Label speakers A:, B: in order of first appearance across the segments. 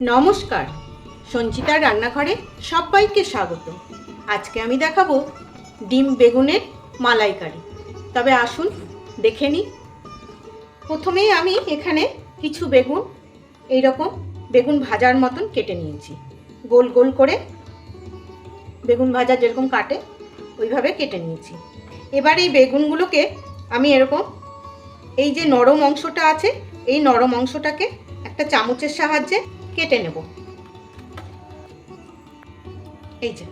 A: নমস্কার। সঞ্চিতার রান্নাঘরে সবাইকে স্বাগত। আজকে আমি দেখাবো ডিম বেগুনের মালাইকারি। তবে আসুন, দেখে নিই। প্রথমেই আমি এখানে কিছু বেগুন এই রকম বেগুন ভাজার মতন কেটে নিয়েছি। গোল গোল করে বেগুন ভাজা যেরকম কাটে, ওইভাবে কেটে নিয়েছি। এবার এই বেগুনগুলোকে আমি এরকম, এই যে নরম অংশটা আছে, এই নরম অংশটাকে একটা চামচের সাহায্যে কেটে নেব। এই যে,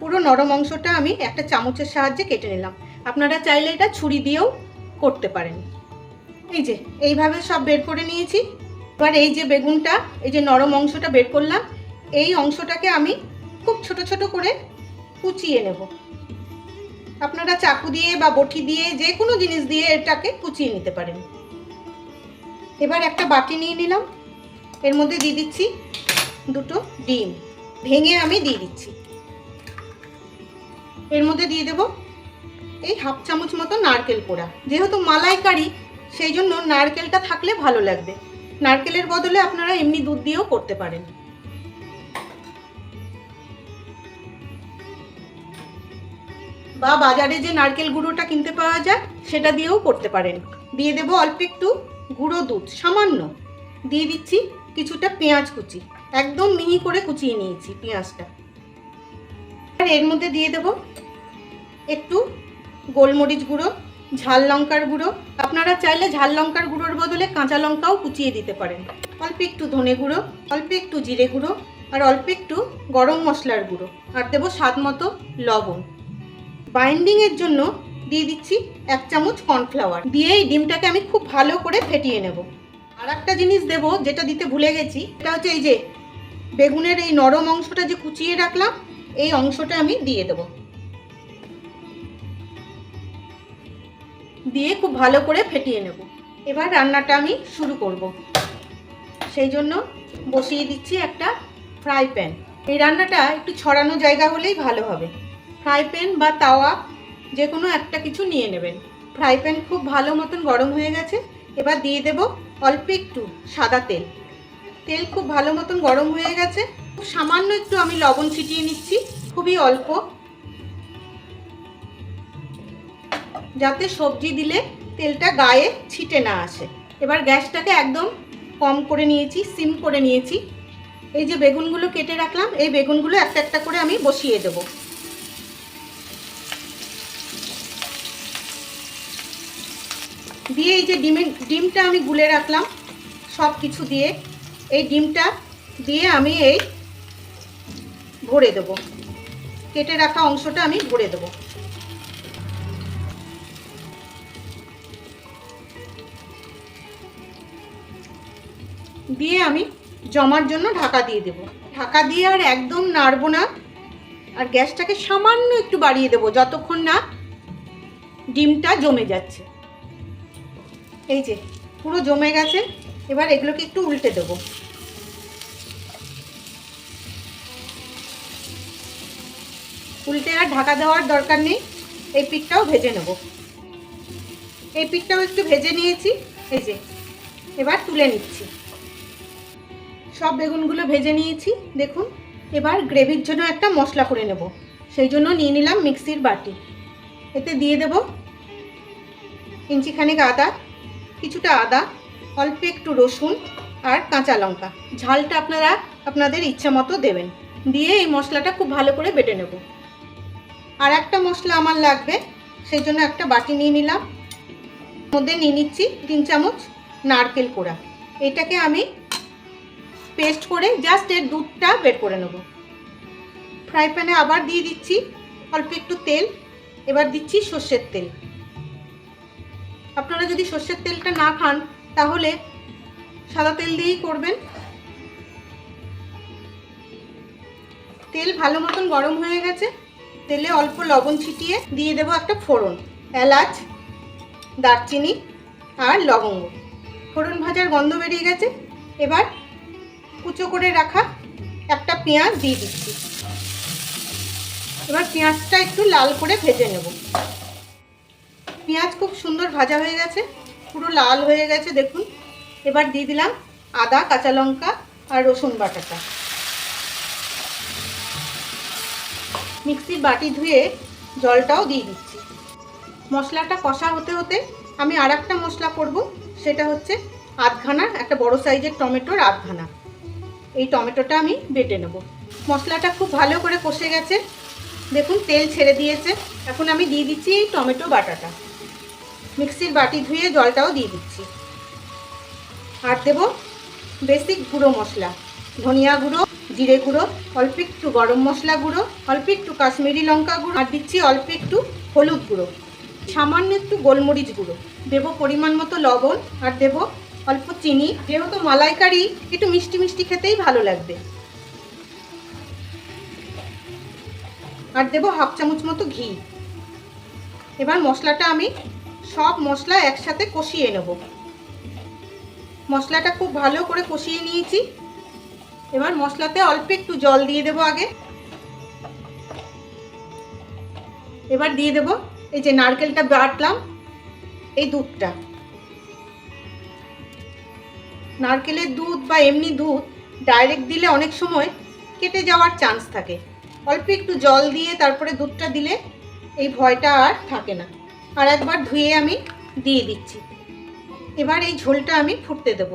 A: পুরো নরম অংশটা আমি একটা চামচের সাহায্যে কেটে নিলাম। আপনারা চাইলে এটা ছুরি দিয়েও করতে পারেন। এই যে, এইভাবে সব বের করে নিয়েছি। এবার এই যে বেগুনটা, এই যে নরম অংশটা বের করলাম, এই অংশটাকে আমি খুব ছোট ছোট করে কুচিয়ে নেব। আপনারা চাকু দিয়ে বা বটি দিয়ে যে কোনো জিনিস দিয়ে এটাকে কুচিয়ে নিতে পারেন। এবার একটা বাটি নিয়ে নিলাম। এর মধ্যে দিয়ে দিচ্ছি দুটো ডিম। ভেঙে আমি দিয়ে দিচ্ছি। এর মধ্যে দিয়ে দেব এই হাফ চামচ মতো নারকেল কোড়া। যেহেতু মালাইকারি, সেই জন্য নারকেলটা থাকলে ভালো লাগবে। নারকেলের বদলে আপনারা এমনি দুধ দিয়েও করতে পারেন। বা বাজারে যে নারকেল গুঁড়োটা কিনতে পাওয়া যায়, সেটা দিয়েও করতে পারেন। দিয়ে দেবো অল্প একটু গুঁড়ো দুধ, সামান্য। দিয়ে দিচ্ছি কিছুটা পেঁয়াজ কুচি, একদম মিহি করে কুচিয়ে নিয়েছি পেঁয়াজটা। আর এর মধ্যে দিয়ে দেব একটু গোলমরিচ গুঁড়ো, ঝাল লঙ্কার গুঁড়ো। আপনারা চাইলে ঝাল লঙ্কার গুঁড়োর বদলে কাঁচা লঙ্কাও কুচিয়ে দিতে পারেন। অল্প একটু ধনে গুঁড়ো, অল্প একটু জিরে গুঁড়ো আর অল্প একটু গরম মশলার গুঁড়ো। আর দেবো স্বাদ মতো লবণ। বাইন্ডিংয়ের জন্য দিয়ে দিচ্ছি এক চামচ কর্নফ্লাওয়ার দিয়ে এই ডিমটাকে আমি খুব ভালো করে ফেটিয়ে নেব। আর একটা জিনিস দেবো, যেটা দিতে ভুলে গেছি এটা হচ্ছে এই যে বেগুনের এই নরম অংশটা যে কুচিয়ে রাখলাম, এই অংশটা আমি দিয়ে দেব। দিয়ে খুব ভালো করে ফেটিয়ে নেব। এবার রান্নাটা আমি শুরু করব। সেই জন্য বসিয়ে দিচ্ছি একটা ফ্রাই প্যান। এই রান্নাটা একটু ছড়ানো জায়গা হলেই ভালো হবে। ফ্রাই প্যান বা তাওয়া যে কোনো একটা কিছু নিয়ে নেবেন। ফ্রাই প্যান খুব ভালো মতন গরম হয়ে গেছে। এবার দিয়ে দেব অল্প একটু সাদা তেল। তেল খুব ভালো মতন গরম হয়ে গেছে। খুব সামান্য একটু আমি লবণ ছিটিয়ে নিচ্ছি, খুবই অল্প। যাতে সবজি দিলে তেলটা গায়ে ছিটে না আসে। এবার গ্যাসটাকে একদম কম করে নিয়েছি, সিম করে নিয়েছি। এই যে বেগুনগুলো কেটে রাখলাম, এই বেগুনগুলো একটা একটা করে আমি বসিয়ে দেবো। দিয়ে এই যে ডিমের, ডিমটা আমি গুলে রাখলাম সব কিছু দিয়ে। এই ডিমটা দিয়ে আমি এই ভরে দেব। কেটে রাখা অংশটা আমি ভরে দেব। দিয়ে আমি জমার জন্য ঢাকা দিয়ে দেব। ঢাকা দিয়ে আর একদম নাড়বো না। আর গ্যাসটাকে সামান্য একটু বাড়িয়ে দেবো, যতক্ষণ না ডিমটা জমে যাচ্ছে। এই যে, পুরো জমে গেছে। এবার এগুলোকে একটু উল্টে দেবো। উল্টে আর ঢাকা দেওয়ার দরকার নেই। এই পিঠটাও ভেজে নেব। এই পিঠটাও একটু ভেজে নিয়েছি। এই যে, এবার তুলে নিচ্ছি। সব বেগুনগুলো ভেজে নিয়েছি, দেখুন। এবার গ্রেভির জন্য একটা মশলা করে নেব। সেই জন্য নিয়ে নিলাম মিক্সির বাটি। এতে দিয়ে দেব ইঞ্চিখানেক আদা। কিছুটা আদা, অল্প একটু রসুন আর কাঁচা লঙ্কা। ঝালটা আপনারা আপনাদের ইচ্ছা মতো দেবেন। দিয়ে এই মশলাটা খুব ভালো করে বেটে নেব। আর একটা মশলা আমার লাগবে সেই জন্য একটা বাটি নিয়ে নিলাম। মধ্যে নিয়ে নিচ্ছি তিন চামচ নারকেল কোড়া। এটাকে আমি পেস্ট করে জাস্ট এর দুধটা বের করে নেব। ফ্রাই প্যানে আবার দিয়ে দিচ্ছি অল্প একটু তেল। এবার দিচ্ছি সর্ষের তেল। আপনারা যদি সর্ষের তেলটা না খান, তাহলে সাদা তেল দিয়েই করবেন। তেল ভালো মতন গরম হয়ে গেছে। তেলে অল্প লবণ ছিটিয়ে দিয়ে দেবো একটা ফোড়ন, এলাচ, দারচিনি আর লবঙ্গ। ফোড়ন ভাজার গন্ধ বেরিয়ে গেছে। এবার কুচো করে রাখা একটা পেঁয়াজ দিয়ে দিচ্ছি। এবার পেঁয়াজটা একটু লাল করে ভেজে নেব। পেঁয়াজ খুব সুন্দর ভাজা হয়ে গেছে, পুরো লাল হয়ে গেছে, দেখুন। এবার দিয়ে দিলাম আদা, কাঁচা লঙ্কা আর রসুন বাটাটা। মিক্সির বাটি ধুয়ে জলটাও দিয়ে দিচ্ছি। মশলাটা কষা হতে হতে আমি আর একটা মশলা করব, সেটা হচ্ছে আধখানা, একটা বড় সাইজের টমেটোর আধখানা। এই টমেটোটা আমি বেটে নেব। মশলাটা খুব ভালো করে কষে গেছে। দেখুন, তেল ছেড়ে দিয়েছে। এখন আমি দিয়ে দিচ্ছি এই টমেটো বাটাটা। মিক্সির বাটি ধুয়ে জলটাও দিয়ে দিচ্ছি। আর দেব বেসিক গুঁড়ো মশলা, ধনিয়া গুঁড়ো, জিরে গুঁড়ো, অল্প একটু গরম মশলা গুঁড়ো, অল্প একটু কাশ্মীরি লঙ্কা গুঁড়ো, আর দিচ্ছি অল্প একটু হলুদ গুঁড়ো। সামান্য একটু গোলমরিচ গুঁড়ো। দেবো পরিমাণ মতো লবণ, আর দেবো অল্প চিনি। যেহেতু মালাইকারি, একটু মিষ্টি মিষ্টি খেতেই ভালো লাগবে। আর দেবো হাফ চামচ মতো ঘি। এবার মশলাটা আমি সব মশলা একসাথে কষিয়ে নেব। মশলাটা খুব ভালো করে কষিয়ে নিয়েছি। এবার মশলাতে অল্প একটু জল দিয়ে দেবো আগে। এবার দিয়ে দেবো এই যে নারকেলটা বাটলাম, এই দুধটা। নারকেলের দুধ বা এমনি দুধ ডাইরেক্ট দিলে অনেক সময় কেটে যাওয়ার চান্স থাকে। অল্প একটু জল দিয়ে তারপরে দুধটা দিলে এই ভয়টা আর থাকে না। আর একবার ধুয়ে আমি দিয়ে দিচ্ছি। এবার এই ঝোলটা আমি ফুটতে দেব।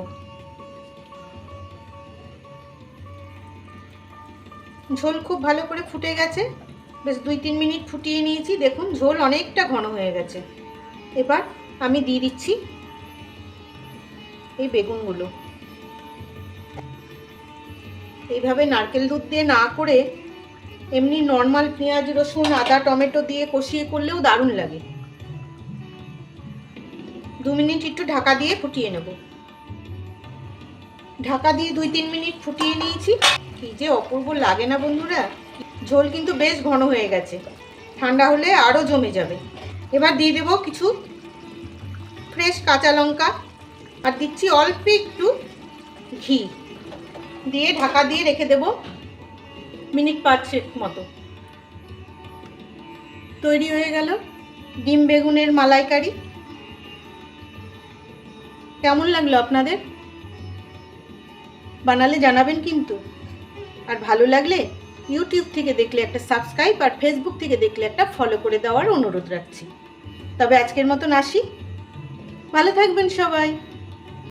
A: ঝোল খুব ভালো করে ফুটে গেছে। বেশ দুই তিন মিনিট ফুটিয়ে নিয়েছি। দেখুন, ঝোল অনেকটা ঘন হয়ে গেছে। এবার আমি দিয়ে দিচ্ছি এই বেগুনগুলো। এইভাবে নারকেল দুধ দিয়ে না করে এমনি নর্মাল পেঁয়াজ, রসুন, আদা, টমেটো দিয়ে কষিয়ে করলেও দারুণ লাগে। দু মিনিট একটু ঢাকা দিয়ে ফুটিয়ে নেব। ঢাকা দিয়ে দুই তিন মিনিট ফুটিয়ে নিয়েছি। কি যে অপূর্ব লাগে না বন্ধুরা। ঝোল কিন্তু বেশ ঘন হয়ে গেছে। ঠান্ডা হলে আরও জমে যাবে। এবার দিয়ে দেবো কিছু ফ্রেশ কাঁচা লঙ্কা। আর দিচ্ছি অল্প একটু ঘি। দিয়ে ঢাকা দিয়ে রেখে দেব মিনিট পাঁচেক মতো। তৈরি হয়ে গেল ডিম বেগুনের মালাইকারি। কেমন লাগল আপনাদের? বানালে জানাবেন কিন্তু। আর ভালো লাগলে ইউটিউব থেকে দেখলে একটা সাবস্ক্রাইব আর ফেসবুক থেকে দেখলে একটা ফলো করে দেওয়ার অনুরোধ রাখছি। তবে আজকের মতন আসি। ভালো থাকবেন সবাই।